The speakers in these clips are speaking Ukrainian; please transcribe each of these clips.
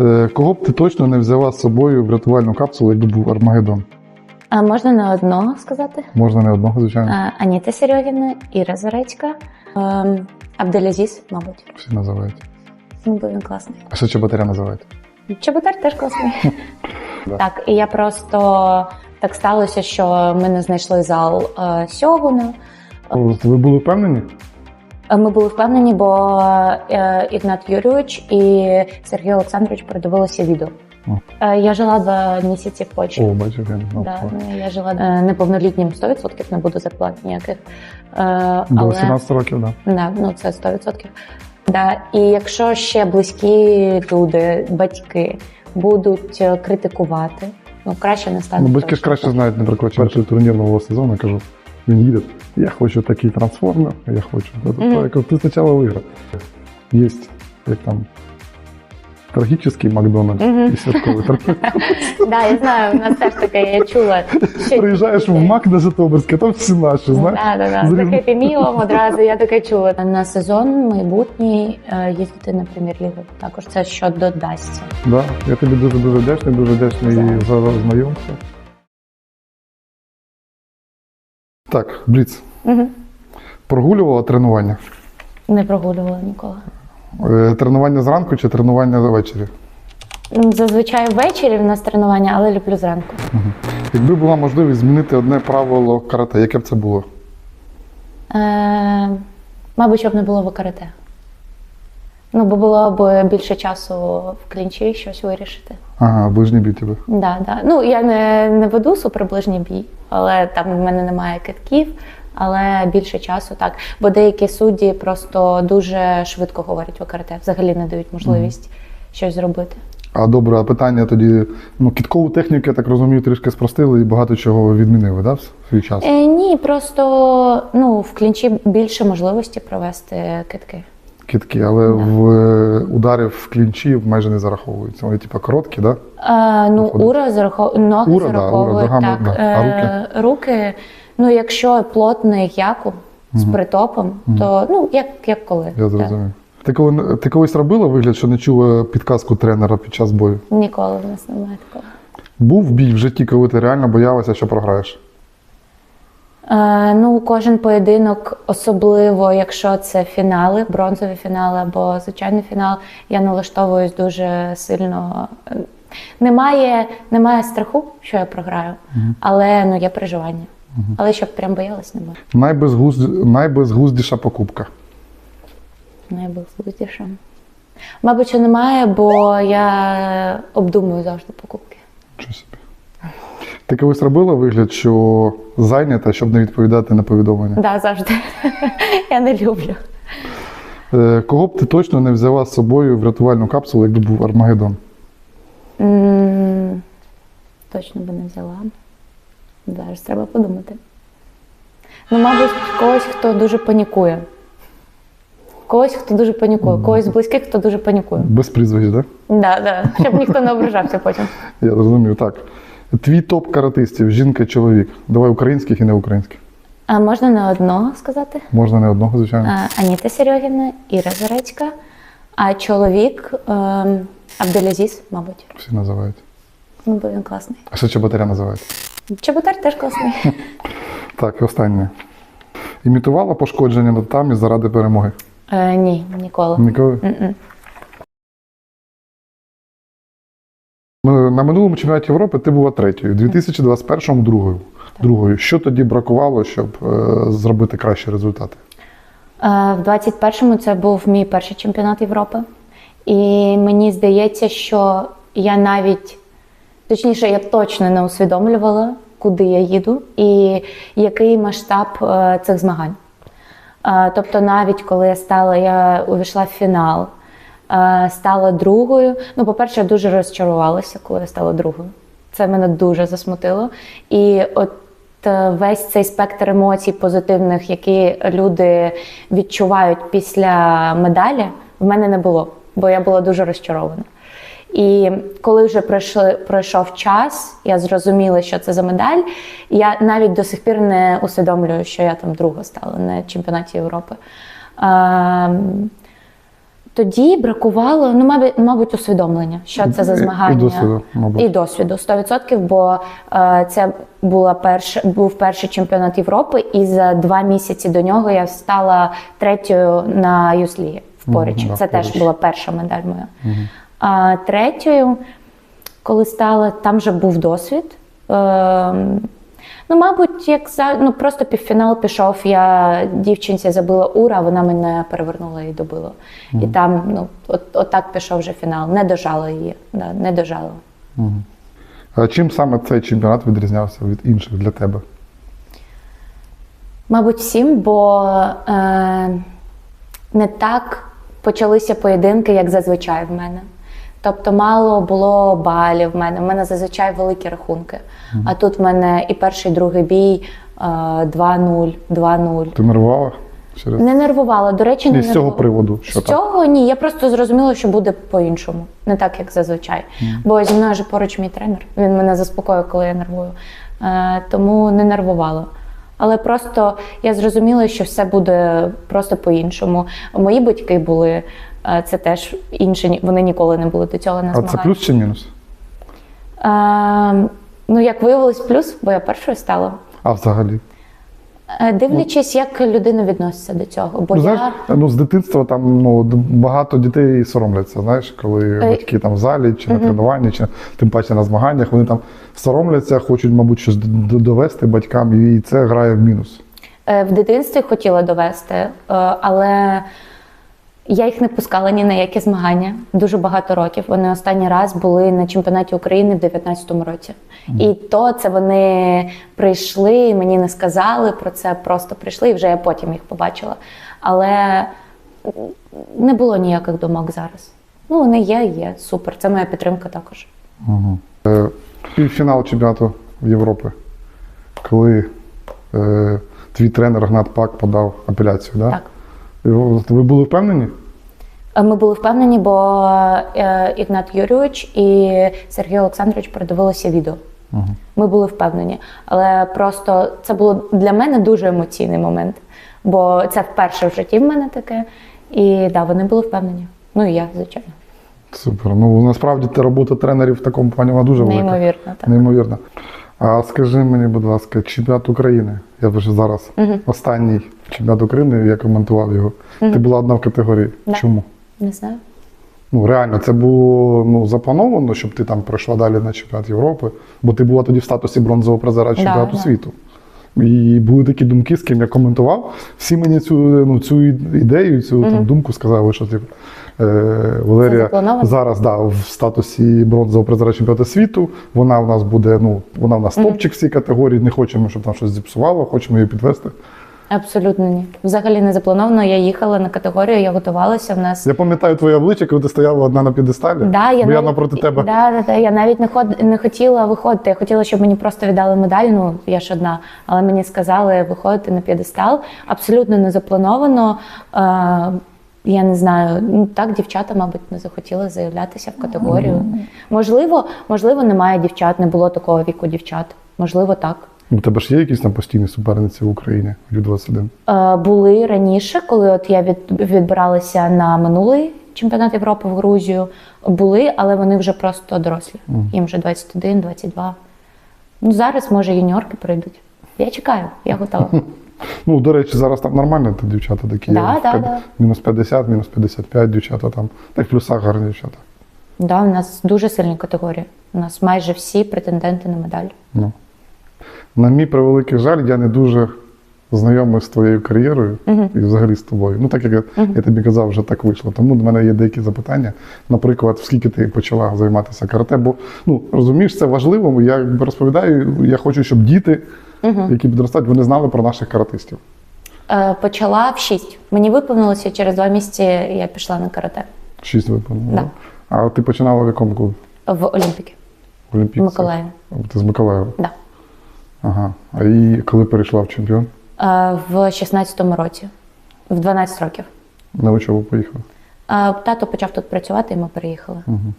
Е, Кого б ти точно не взяла з собою в рятувальну капсулу, якби був Армагеддон? А можна не одного сказати? Можна не одного, звичайно. А, Аніта Серьогіна, Іра Зарецька, ем, Абделязіс, мабуть. Всі називають. Ну, бо він класний. А що чеботаря називають? Чеботар теж класний. Так, і я просто так сталося, що ми не знайшли зал е, Сьогуна. Ви були впевнені? Е, Ми були впевнені, бо е, Ігнат Юрійович і Сергій Олександрович передивилися відео. О. Е, Я жила два місяці в Польщі. О, бачив, я не знав. Да, ну, я жила неповнолітнім 100%, не буду зарплат ніяких. До але- років, так. Да. Да, ну це 100%. Да. І якщо ще близькі люди, батьки будуть критикувати, ну краще не стати. Ну, батьки ж краще знають, наприклад, перший турнір нового сезону, кажу, він їде, я хочу такий трансформер, я хочу. Мгм. Я кажу, ти спочатку виграв. Є, як там, трагічний Макдональдс Мгм. і святковий. Да, я знаю, у нас теж таке, я чула. Приїжджаєш в Мак на Житомирське, там всі наші, знаєш? Да, да, да. З За різних- хеппі мілом одразу я таке чула. На сезон майбутній е, їздити на прем'єр-лігу. Також це що додасться. Да, я тобі дуже дуже вдячний, дуже вдячний за знайомство. Так, Бліц, Угу. прогулювала тренування? Не прогулювала ніколи. Е, Тренування зранку чи тренування ввечері? Зазвичай ввечері в нас тренування, але люблю зранку. Якби була можливість змінити одне правило карате, яке б це було? Е, мабуть, щоб не було в карате. Ну, бо було б більше часу в клінчі щось вирішити. Ага, ближній бій тебе. Да, да. Ну, я не, не веду суперближній бій, але там в мене немає китків, але більше часу так. Бо деякі судді просто дуже швидко говорять в карате, взагалі не дають можливість щось зробити. А добре, а питання тоді. Ну, кіткову техніку, я так розумію, трішки спростили і багато чого відмінили, да, в свій час? Е, ні, просто ну, в клінчі більше можливості провести китки. Кітки, але Да. в е, ударів в клінчі майже не зараховуються. Вони типа короткі, да? Е, ну, Виходить. ура зарахов... ноги Ура, да, зараховують. ура, ногами, так. да. А Е, руки, ну, якщо плотний яку з притопом, то ну, як, як коли. Я Так. зрозумів. Ти, коли, ти колись робила вигляд, що не чула підказку тренера під час бою? Ніколи в нас немає такого. Був бій в житті, коли ти реально боялася, що програєш? Е, ну, кожен поєдинок, особливо якщо це фінали, бронзові фінали або звичайний фінал, я налаштовуюсь дуже сильно. Е, Немає, немає страху, що я програю, але ну, є переживання. Але щоб прям боялась, немає. Найбезглузд... Найбезглуздіша покупка. Найбезглуздіше. Мабуть, що немає, бо я обдумую завжди покупки. Що собі. Ти колись робила вигляд, що зайнята, щоб не відповідати на повідомлення? Да, завжди. я не люблю. Е, Кого б ти точно не взяла з собою в рятувальну капсулу, якби був Армагеддон? Точно би не взяла. Зараз треба подумати. Ну, мабуть, когось, хто дуже панікує. Когось, хто дуже панікує, когось з близьких, хто дуже панікує. Без прізвищ, так? Да, да. Щоб ніхто не ображався потім. Я зрозумів, так. Твій топ каратистів, жінка, чоловік. Давай українських і не українських. А можна не одного сказати? Можна не одного, звичайно. А, Аніта Серьогіна, Іра Зарецька, а чоловік ем, Абделязіс, мабуть. Всі називають. Ну, бо він класний. А що чеботаря називають? Чеботар теж класний. Так, і останнє. Імітувала пошкодження на татамі заради перемоги. Е, ні, ніколи. Ніколи. М-м. На минулому чемпіонаті Європи ти була третьою, у 2021-му другою. другою. Що тоді бракувало, щоб е, зробити кращі результати? Е, В 21-му це був мій перший чемпіонат Європи. І мені здається, що я навіть, точніше, я точно не усвідомлювала, куди я їду і який масштаб е, цих змагань. Е, Тобто, навіть коли я стала, я увійшла в фінал, стала другою. Ну, по-перше, я дуже розчарувалася, коли я стала другою. Це мене дуже засмутило. І от е, весь цей спектр емоцій позитивних, які люди відчувають після медалі, в мене не було, бо я була дуже розчарована. І коли вже пройшли, пройшов час, я зрозуміла, що це за медаль. Я навіть до сих пір не усвідомлюю, що я там друга стала на чемпіонаті Європи. Тоді бракувало, ну, мабуть, мабуть, усвідомлення, що це за І- і змагання. досвіду, мабуть. І досвіду, 100%, бо е, це була перша, був перший чемпіонат Європи, і за два місяці до нього я стала третьою на Юслі в Порічі. да, це в теж була перша медаль моя. А третьою, коли стала, там вже був досвід. Е, Ну, мабуть, як за ну просто півфінал пішов. Я дівчинці забила ура, вона мене перевернула і добила. І там, ну, от, от так пішов вже фінал. Не дожала її. Да, не дожала. А чим саме цей чемпіонат відрізнявся від інших для тебе? Мабуть, всім, бо е, не так почалися поєдинки, як зазвичай в мене. Тобто мало було балів в мене. В мене зазвичай великі рахунки. А тут в мене і перший, і другий бій е, 2-0, 2-0. Ти нервувала? Через... Не нервувала. До речі, не Ні, з цього нерву- приводу, що з так? цього ні. Я просто зрозуміла, що буде по-іншому, не так, як зазвичай. Бо зі мною ж поруч мій тренер. Він мене заспокоює, коли я нервую. Е, тому не нервувала. Але просто я зрозуміла, що все буде просто по-іншому. Мої батьки були. Е, Це теж інші, вони ніколи не були до цього на А це плюс чи мінус? Е, ну, як виявилось, плюс, бо я першою стала. А взагалі? Е, Дивлячись, як людина відноситься до цього. Бо Ну, я... знаєш, ну, з дитинства там ну, багато дітей соромляться, знаєш, коли Е, батьки там в залі, чи на тренуванні, чи тим паче на змаганнях, вони там соромляться, хочуть, мабуть, щось довести батькам, і це грає в мінус. Е, В дитинстві хотіла довести, але я їх не пускала ні на які змагання дуже багато років. Вони останній раз були на чемпіонаті України в 2019 році. І то це вони прийшли, мені не сказали про це, просто прийшли, і вже я потім їх побачила. Але не було ніяких думок зараз. Ну, вони є, є, супер. Це моя підтримка також. Угу. Е, півфінал чемпіонату Європи, коли е, твій тренер Гнат Пак подав апеляцію, да? Так. Ви були впевнені? Е, Ми були впевнені, бо е, Ігнат Юрійович і Сергій Олександрович передивилися відео. Ми були впевнені. Але просто це було для мене дуже емоційний момент, бо це вперше в житті в мене таке. І да, вони були впевнені. Ну і я, звичайно. Супер. Ну насправді та робота тренерів в такому плані вона дуже велика. Неймовірно, так. Неймовірно. А скажи мені, будь ласка, чемпіонат України. Я вже зараз останній чемпіонат України, я коментував його. Ти була одна в категорії. Да. Чому? Не знаю. Ну реально, це було ну, заплановано, щоб ти там пройшла далі на чемпіонат Європи, бо ти була тоді в статусі бронзового призера чемпіонату да. світу. І були такі думки, з ким я коментував. Всі мені цю, ну, цю ідею, цю там, думку сказали, що типу, е, Валерія зараз да, в статусі бронзового призера чемпіонату світу. Вона в нас буде, ну, вона в нас топчик в цій категорії, не хочемо, щоб там щось зіпсувало, хочемо її підвести. Абсолютно ні. Взагалі не заплановано. Я їхала на категорію, я готувалася. В нас Я пам'ятаю твоє обличчя, коли ти стояла одна на п'єдесталі, Да, я, бо я навіть, напроти тебе. Да, да, да, я навіть не, ход, не хотіла виходити. Я хотіла, щоб мені просто віддали медаль. Ну, я ж одна. Але мені сказали виходити на п'єдестал. Абсолютно не заплановано. Я не знаю, ну так дівчата, мабуть, не захотіли заявлятися в категорію. Можливо, можливо, немає дівчат, не було такого віку дівчат. Можливо, так. У тебе ж є якісь там постійні суперниці в Україні Ю-21? Е, були раніше, коли от я від, відбиралася на минулий чемпіонат Європи в Грузію. Були, але вони вже просто дорослі. Їм вже 21, 22. Ну, зараз, може, юніорки прийдуть. Я чекаю, я готова. Ну, до речі, зараз там нормально ти дівчата такі. Да, да, да. Мінус 50, мінус 55 дівчата там. Так в плюсах гарні дівчата. Да, у нас дуже сильні категорії. У нас майже всі претенденти на медаль. Ну. На мій превеликий жаль, я не дуже знайомий з твоєю кар'єрою і взагалі з тобою. Ну, так як я, я тобі казав, вже так вийшло. Тому до мене є деякі запитання. Наприклад, скільки ти почала займатися карате? Бо ну розумієш, це важливо. Я якби розповідаю, я хочу, щоб діти, які підростають, вони знали про наших каратистів. Е, почала в 6. Мені виповнилося через два місяці я пішла на карате Шість виповнено. Да. А ти починала в якому клубі? в Олімпіки. В Олімпійці? В Миколаєві. Ти з Миколаєва? Да. Ага. А і коли перейшла в чемпіон? Е, в 16-му році, в 12 років. На учебу поїхала? А тато почав тут працювати, і ми переїхали. Угу.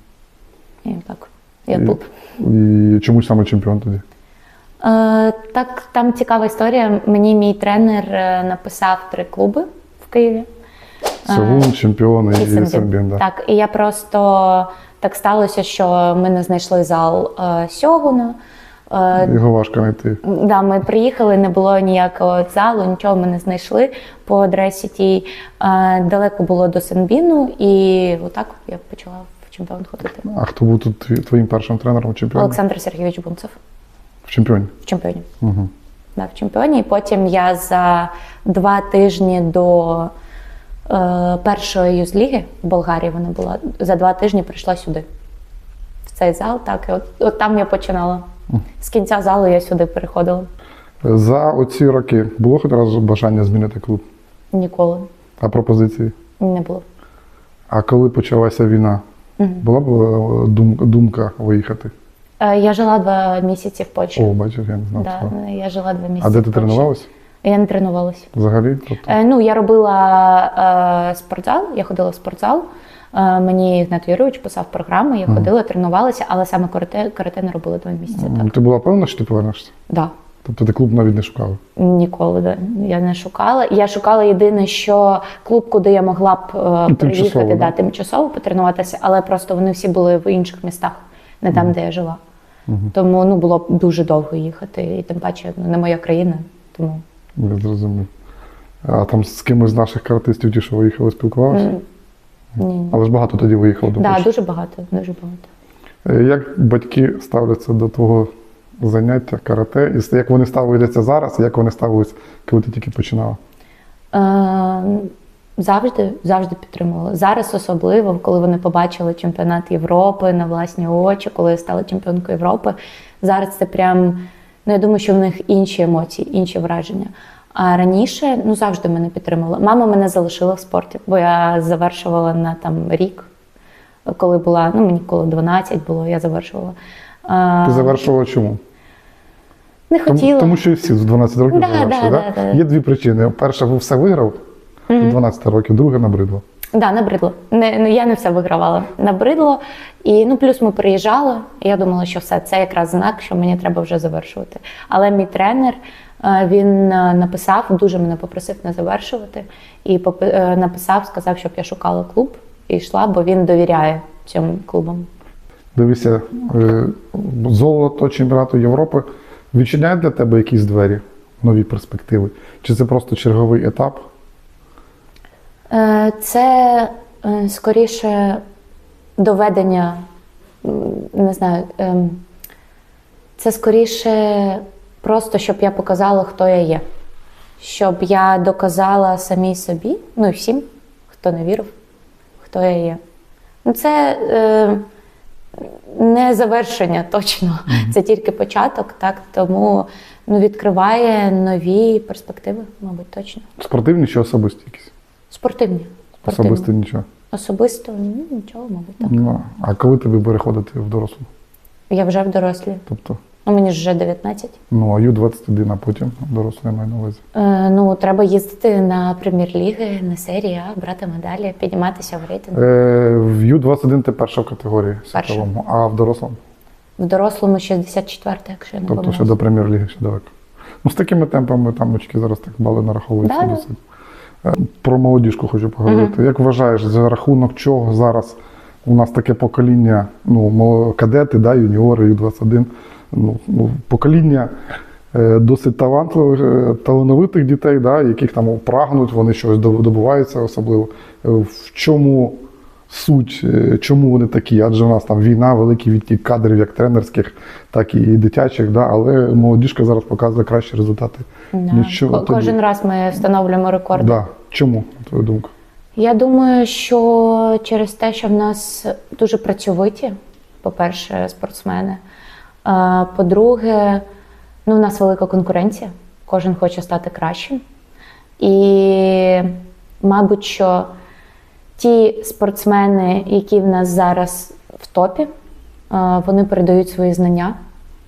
І так, я І- тут. І чому саме чемпіон тоді? Е, так, там цікава історія. Мені мій тренер е, написав три клуби в Києві. Сегун, чемпіон і, І Сенбін. Да. Так, і я просто так сталося, що ми не знайшли зал е, Сьогуна. Е, Його важко знайти. Да, ми приїхали, не було ніякого залу, нічого ми не знайшли по адресі тій. Е, далеко було до Сенбіну, і отак я почала в чемпіон ходити. А хто був тут твоїм першим тренером в? Олександр Сергійович Бунцев чемпіоні. в чемпіоні. Угу. Да, в чемпіоні. І потім я за два тижні до е, першої юзліги в Болгарії вона була. За два тижні прийшла сюди. В цей зал. Так, і от, от там я починала. З кінця залу я сюди переходила. За оці роки було хоч раз бажання змінити клуб? Ніколи А пропозиції? не було. А коли почалася війна, була б е, думка виїхати? Е, Я жила два місяці в Польщі. О, бачиш, я не знав да, цього. я жила два місяці. А де в ти Польщі. тренувалась? Я не тренувалася. Взагалі? Тобто, Е, ну, я робила е, спортзал, я ходила в спортзал. Е, мені Ігнат Юрійович писав програми, я ходила, тренувалася, але саме карате, карате не робила два місяці. Так. ти була певна, що ти повернешся? Да. Тобто ти клуб навіть не шукала? Ніколи да. я не шукала. Я шукала єдине, що клуб, куди я могла б е, приїхати, да? да, тимчасово потренуватися, але просто вони всі були в інших містах, не там, де я жила. Тому ну, було б дуже довго їхати, і тим паче ну, не моя країна. Тому Я зрозумів. А там з кимось з наших каратистів, ті, що виїхали, спілкувалися? м, ні. Але ж багато тоді виїхало до Да, Польщі. дуже багато, дуже багато. Е, Як батьки ставляться до твого заняття карате? І с- як вони ставляться зараз, і як вони ставились, коли ти тільки починала? Е, завжди, завжди підтримувала. Зараз особливо, коли вони побачили чемпіонат Європи на власні очі, коли я стала чемпіонкою Європи. Зараз це прям, ну я думаю, що в них інші емоції, інші враження. А раніше ну завжди мене підтримувала. Мама мене залишила в спорті, бо я завершувала на там рік, коли була, ну мені коли 12 було, я завершувала. А, Ти завершувала чому? не хотіла. тому що всі з 12 років Да, завершили. да, Да, да, да. Є дві причини. Перша, ви все виграв до 12 років, друге набридло. Да, набридло. Не, ну, я не все вигравала. Набридло. І ну, плюс ми приїжджали. І я думала, що все, це якраз знак, що мені треба вже завершувати. Але мій тренер е, він е, написав, дуже мене попросив не завершувати. І е, написав, сказав, щоб я шукала клуб і йшла, бо він довіряє цим клубам. Дивися, золото чемпіонату Європи відчиняє для тебе якісь двері, нові перспективи? Чи це просто черговий етап? Е, Це е, скоріше доведення, не знаю, ем, це скоріше просто, щоб я показала, хто я є. Щоб я доказала самій собі, ну і всім, хто не вірив, хто я є. Ну, це е, не завершення точно, це тільки початок, так тому ну, відкриває нові перспективи, мабуть, точно. Спортивні чи особисті якісь? Спортивні. Спортивні. Особисті нічого. Особисто ну, нічого, мабуть, так. Ну, а коли тобі переходити в дорослу? Я вже в дорослі. Тобто, Ну, мені ж вже 19. ну, а Ю-21, а потім дорослу я маю на увазі. Е, ну, треба їздити на прем'єр-ліги, на серії А, брати медалі, підніматися в рейтинг. Е, в Ю-21 ти перша в категорії Перша. світовому, а в дорослому? В дорослому 64, якщо я не Тобто ще до прем'єр-ліги ще далеко. Ну, з такими темпами там очки зараз так бали нараховуються да. досить. Е, Про молодіжку хочу поговорити. Як вважаєш, за рахунок чого зараз у нас таке покоління, ну, кадети, да, юніори, Ю-21, ну, ну, покоління е, досить талантливих, е, талановитих дітей, да, яких там прагнуть, вони щось добуваються особливо. В чому суть, е, чому вони такі? Адже у нас там війна, великий відтік кадрів, як тренерських, так і дитячих, да, але молодіжка зараз показує кращі результати. Да. Нічого Ко- тобі. Кожен раз ми встановлюємо рекорди. Да. Чому, на твою думку? Я думаю, що через те, що в нас дуже працьовиті, по-перше, спортсмени. По-друге, ну, у нас велика конкуренція, кожен хоче стати кращим. І, мабуть, що ті спортсмени, які в нас зараз в топі, вони передають свої знання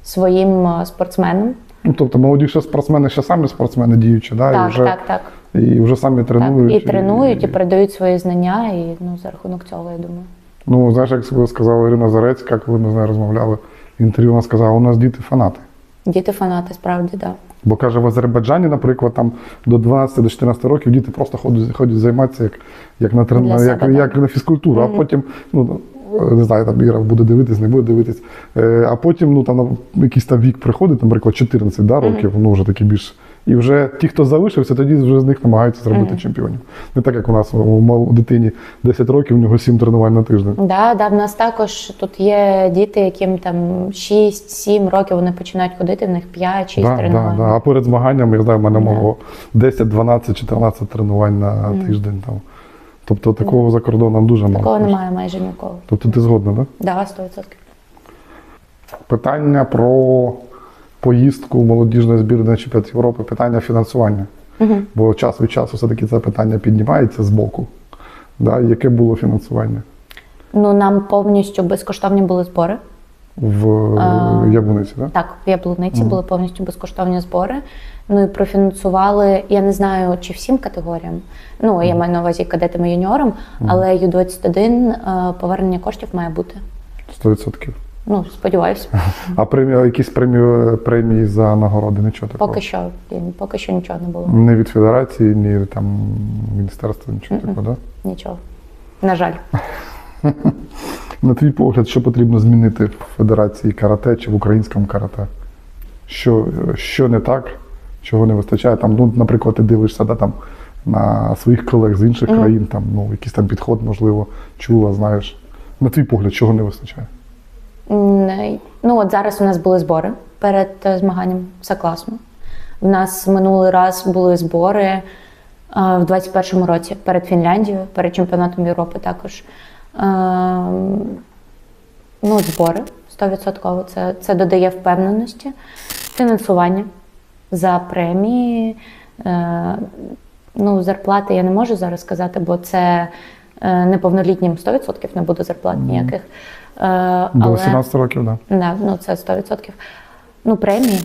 своїм спортсменам. Ну, тобто молодіші спортсмени ще самі спортсмени діючі, да, і, Так, вже, так, так. і вже самі тренують. так. І тренують, і передають свої знання, і ну, за рахунок цього, я думаю. Ну, знаєш, як сказала Ірина Зарецька, коли ми з нею розмовляли інтерв'ю, вона сказала, у нас діти фанати. Діти фанати, справді, так. Да. Бо каже, в Азербайджані, наприклад, там до 12 до 14 років діти просто ходять, ходять займатися як, як на трен... Як, себе, як, так. на фізкультуру, а потім, ну не знаю, там Іра буде дивитись, не буде дивитись. Е, а потім, ну там якийсь там вік приходить, наприклад, 14 да, років, ну вже такі більш. І вже ті, хто залишився, тоді вже з них намагаються зробити чемпіонів. Не так, як у нас у, дитині 10 років, у нього 7 тренувань на тиждень. Да, да, в нас також тут є діти, яким там 6-7 років вони починають ходити, в них 5-6 Да, да, тренувань. да. А перед змаганнями, я знаю, в мене мого 10, 12, 14 тренувань на тиждень. Там. Тобто такого за кордоном дуже мало. Такого немає майже ніколи. Тобто ти згодна, так? Да? Да, 100%. Питання про поїздку молодіжної збірної на чемпіонат Європи, питання фінансування. Угу. Бо час від часу все-таки це питання піднімається з боку. Да? Яке було фінансування Ну, нам повністю безкоштовні були збори. в А. Яблуниці? Да? Так, в Яблуниці були повністю безкоштовні збори. Ну і профінансували, я не знаю, чи всім категоріям. Ну, я маю на увазі кадетам і юніорам, але Ю-21 е, повернення коштів має бути. 100%. Ну, сподіваюся. А премії, якісь премії, премії за нагороди, нічого такого? Поки що, поки що нічого не було. Не від федерації, ні там міністерства, нічого такого, да? Нічого. На жаль. На твій погляд, що потрібно змінити в Федерації карате чи в українському карате? Що, що не так, чого не вистачає? Там, ну, наприклад, ти дивишся да, там, на своїх колег з інших країн, там, ну, якийсь там підход, можливо, чула, знаєш. На твій погляд, чого не вистачає? М, Ну, от зараз у нас були збори перед е, змаганням. Все класно. У нас минулий раз були збори е, в 21-му році перед Фінляндією, перед чемпіонатом Європи також. Ем, Ну, збори 100%. Це, це додає впевненості, фінансування за премії. Е, Ну, зарплати я не можу зараз сказати, бо це е, неповнолітнім 100% не буде зарплат ніяких. Е, До але- 18 років, так. Да. Да, ну це 100%. Ну, премії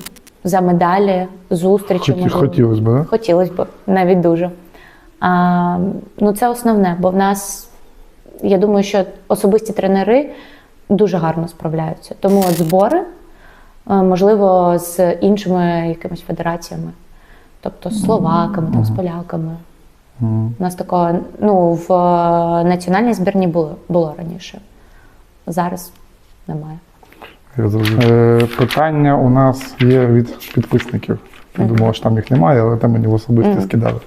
за медалі, зустрічі. Хоті, хотілося б, да? Хотілося б, навіть дуже. А, ну, це основне, бо в нас, я думаю, що особисті тренери дуже гарно справляються. Тому от збори, е, можливо, з іншими якимись федераціями, тобто з словаками, там, з поляками. У нас такого, ну, в е, національній збірні було, було раніше. Зараз немає. Я. Е, питання у нас є від підписників. Я думала, що там їх немає, але там мені в особисті скидали.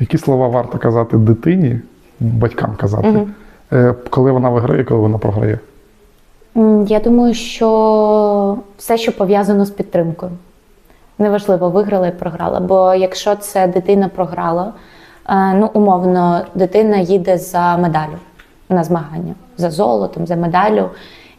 Які слова варто казати дитині, батькам казати, е, коли вона виграє, коли вона програє? Я думаю, що все, що пов'язано з підтримкою. Неважливо, виграла і програла. Бо якщо це дитина програла, е, ну умовно, дитина їде за медаллю на змагання, за золотом, за медаллю.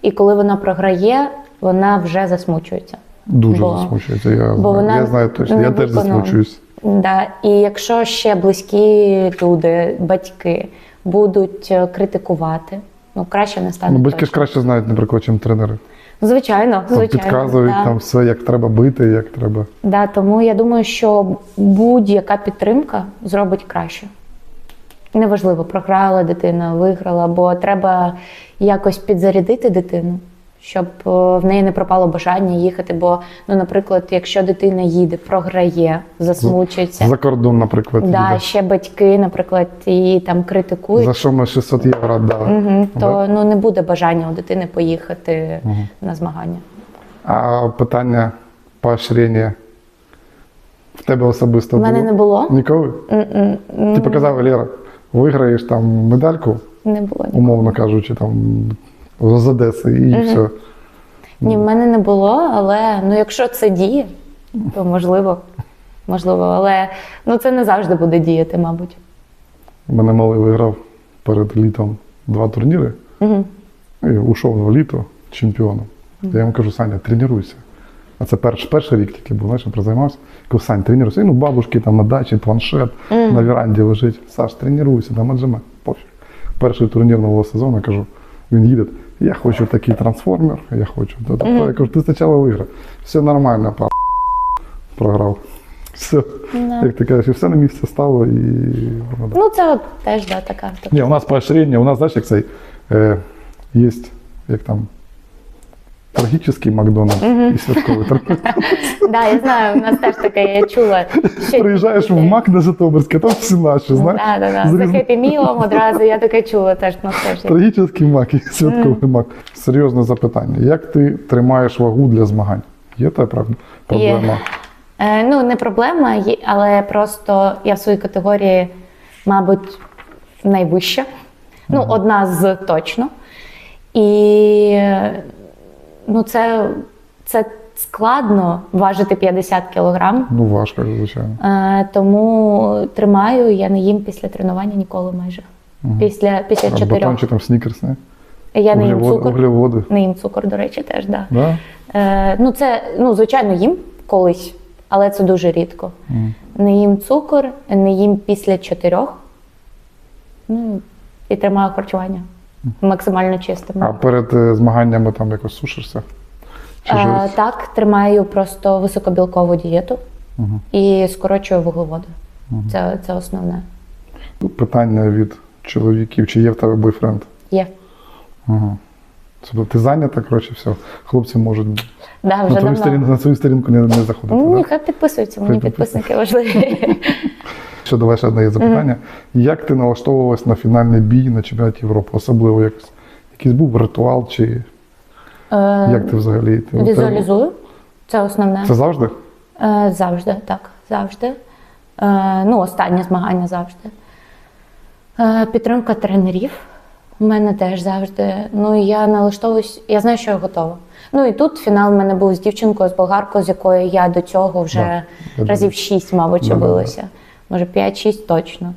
І коли вона програє, вона вже засмучується. Дуже Бо- засмучується. Я, бо знаю. вона я знаю точно, я теж засмучуюсь. Да. І якщо ще близькі люди, батьки будуть е, критикувати, ну краще не стане. Ну, батьки ж краще знають, наприклад, чим тренери. Звичайно, Там звичайно. підказують да. там все, як треба бити, як треба. Да, тому я думаю, що будь-яка підтримка зробить краще. Неважливо, програла дитина, виграла, бо треба якось підзарядити дитину, щоб е, в неї не пропало бажання їхати. Бо, ну, наприклад, якщо дитина їде, програє, засмучується, За кордон, наприклад, да, їде. ще батьки, наприклад, її там критикують, За що ми 600 євро дали. Да? то ну, не буде бажання у дитини поїхати Мгм. на змагання. А питання поощрення в тебе особисто У мене було? не було. Ніколи? М-м, Ти показав, Лера, виграєш там медальку, Не було. умовно кажучи, там з Одеси і все. Ні, в мене не було, але ну, якщо це діє, то можливо. Можливо, але ну, це не завжди буде діяти, мабуть. У мене малий виграв перед літом два турніри Угу. і ушов в літо чемпіоном. Я йому кажу, Саня, тренуйся. А це перш, перший рік тільки був, знаєш, я призаймався. Кажу, Сань, тренуйся. І, ну, бабушки там на дачі, планшет, на віранді лежить. Саш, тренуйся, там отжимай. Пофіг. Перший турнір нового сезону, кажу, він їде. Я хочу такий трансформер, я хочу. Тобто, Я кажу, ти спочатку виграв. Все нормально, пап. Програв. Все. Як ти кажеш, і все на місце стало і Ну, це от теж да, така. ні, у нас поощрення, у нас, знаєш, як цей, е, є, як там, Трагічний Макдональдс і святковий. Да, я знаю, у нас теж таке, я чула. Приїжджаєш в Мак на Житомирське, там всі наші, знаєш? Да, да, да. з За різних- хеппі мілом одразу, я таке чула теж теж. Трагічний мак і святковий мак. Серйозне запитання. Як ти тримаєш вагу для змагань? Є та проблема? Е, ну, не проблема, але просто я в своїй категорії, мабуть, найвища. Ну, одна з точно. І ну, це, це складно важити 50 кілограм. Ну, важко, звичайно. Е, тому тримаю, я не їм після тренування ніколи майже. Після, після А чотирьох. чи там снікерс, не? Я не їм цукор. Углеводи. Не їм цукор, до речі, теж, да. Да? Е, ну, це, ну, звичайно, їм колись, але це дуже рідко. Не їм цукор, не їм після чотирьох. Ну, і тримаю харчування максимально чистим. А перед е, змаганнями там якось сушишся? Чи Е, щось? так, тримаю просто високобілкову дієту і скорочую вуглеводи. Це, це основне. Питання від чоловіків, чи є в тебе бойфренд? Є. Ага. Тобто ти зайнята, коротше, все. Хлопці можуть Да, на твою, сторінку, на свою сторінку не, не заходити. Ну, да? нехай підписуються, мені підписники важливі. Ще давай ще одне запитання. Як ти налаштовувалась на фінальний бій на чемпіонаті Європи? Особливо якось якийсь був ритуал, чи Е, як ти взагалі? Ти, Візуалізую. Це основне. Це завжди? Е, Завжди, так, завжди. Е, Ну, останнє змагання завжди. Е, Підтримка тренерів. У мене теж завжди. Ну, і я налаштовуюсь, я знаю, що я готова. Ну і тут фінал в мене був з дівчинкою, з болгаркою, з якою я до цього вже я разів шість, мабуть, Да, да, да. Може, 5-6 точно.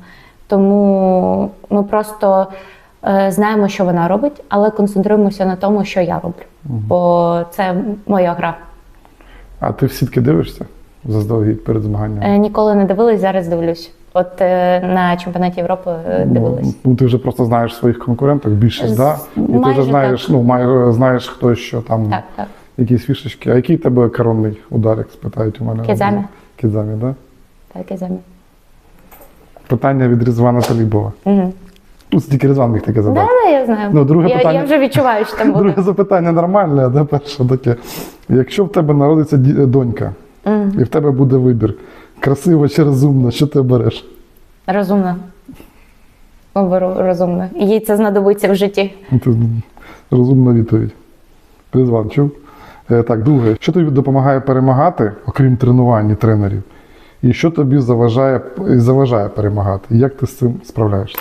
Тому ми просто е, знаємо, що вона робить, але концентруємося на тому, що я роблю. Бо це моя гра. А ти в сітки дивишся заздалегідь перед змаганням? Е, Ніколи не дивилась, зараз дивлюсь. От е, на чемпіонаті Європи е, дивилась. Ну, ти вже просто знаєш своїх конкурентів, більшість, З- да? І ти майже вже знаєш, так. ну, май, знаєш, хто що там, Так, так. якісь фішечки. А який в тебе коронний удар, як спитають у мене? Кідзамі. Кідзамі, да? Так, і замі. Питання від Різвана Талібова. Угу. Ну, це тільки Різван міг таке Да, задати. да, я знаю. Ну, друге я, питання. я вже відчуваю, що там буде. Друге запитання нормальне, а де перше таке. Якщо в тебе народиться донька, і в тебе буде вибір, красива чи розумна, що ти береш? Розумно. Оберу розумно. Їй це знадобиться в житті. Це розумна відповідь. Призван, чув? Е, Так, друге, що тобі допомагає перемагати, окрім тренувань і тренерів? І що тобі заважає, заважає перемагати? Як ти з цим справляєшся?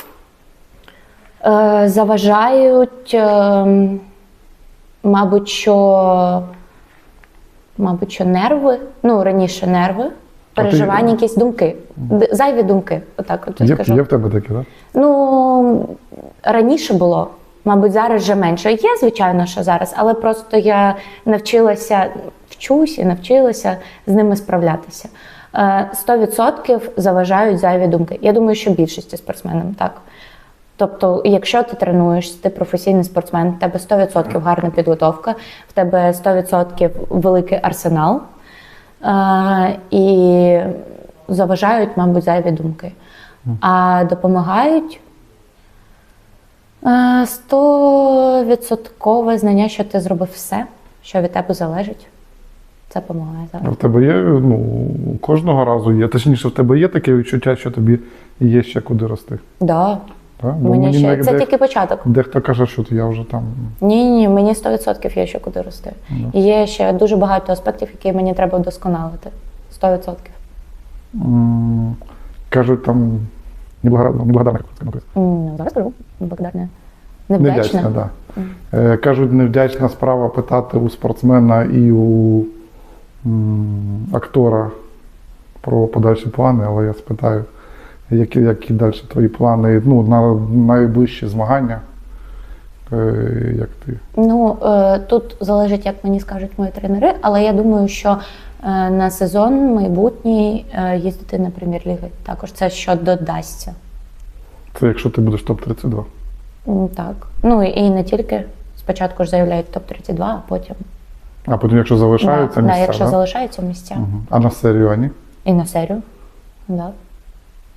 Е, заважають, е, мабуть, що, мабуть, що нерви, ну раніше нерви, переживання, якісь думки, зайві думки. Отак, от я Є, скажу. є в тебе таке, так? Ну раніше було, мабуть, зараз вже менше. Є, звичайно, що зараз, але просто я навчилася, вчусь і навчилася з ними справлятися. Е, 100% заважають зайві думки. Я думаю, що більшості спортсменам так. Тобто, якщо ти тренуєшся, ти професійний спортсмен, в тебе 100% гарна підготовка, в тебе 100% великий арсенал, е, і заважають, мабуть, зайві думки. А допомагають е, стовідсоткове знання, що ти зробив все, що від тебе залежить. Це допомагає А зараз. в тебе є, ну, кожного разу є. Точніше, в тебе є таке відчуття, що тобі є ще куди рости. Да. Так? Бо Мені ще це дех- тільки початок. Дехто каже, що я вже там. Ні, ні, мені 100% є ще куди рости. І є ще дуже багато аспектів, які мені треба вдосконалити. 100%. м, Кажуть, там неблагодарна, неблагодарна ну, Зараз кажу, благодарна. Невдячна. Невдячна, да. Е, Кажуть, невдячна справа питати у спортсмена і у актора про подальші плани, але я спитаю, які, які далі твої плани ну, на найближчі змагання. Е, Як ти? Ну е, тут залежить, як мені скажуть мої тренери, але я думаю, що е, на сезон майбутній їздити на прем'єр-ліги. Також це що додасться. Це якщо ти будеш топ-32. Так. Ну і не тільки. Спочатку ж заявляють топ-32, а потім А потім, якщо залишаються да, місця, да, якщо да? залишаються місця. Мгм. а на серію ані? І на серію. Да.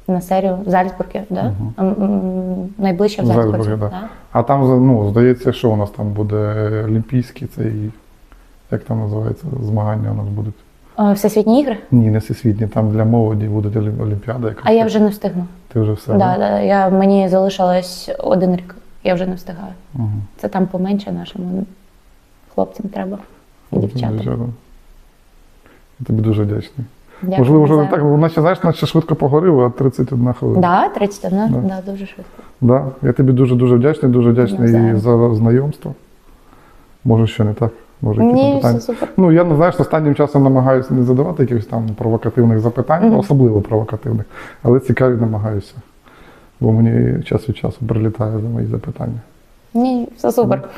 На серію в Зальцбургі, да? М, найближче в Зальцбурзі. Зальцбургі, да. да. А там, ну, здається, що у нас там буде олімпійський цей Як там називається? Змагання у нас будуть. Всесвітні ігри? Ні, не всесвітні, там для молоді будуть олі- олімпіада якась. А я вже не встигну. Ти вже все. Да, да, я, мені залишилось один рік. Я вже не встигаю. Угу. Це там поменше нашим хлопцям треба. І дівчатам. Я тобі дуже вдячний. Дякую Можливо, вже не так, наче знаєш, наче швидко поговорили, а 31 хвилина. Да, 31, Да. да. дуже швидко. Да. Я тобі дуже дуже вдячний, дуже вдячний Навзаєм. за знайомство. Може, що не так? Може, якісь Ні, запитання? все супер. Ну, я не знаєш, останнім часом намагаюся не задавати якихось там провокативних запитань, Мгм. особливо провокативних, але цікаві намагаюся. Бо мені час від часу прилітає за мої запитання. Ні, все супер.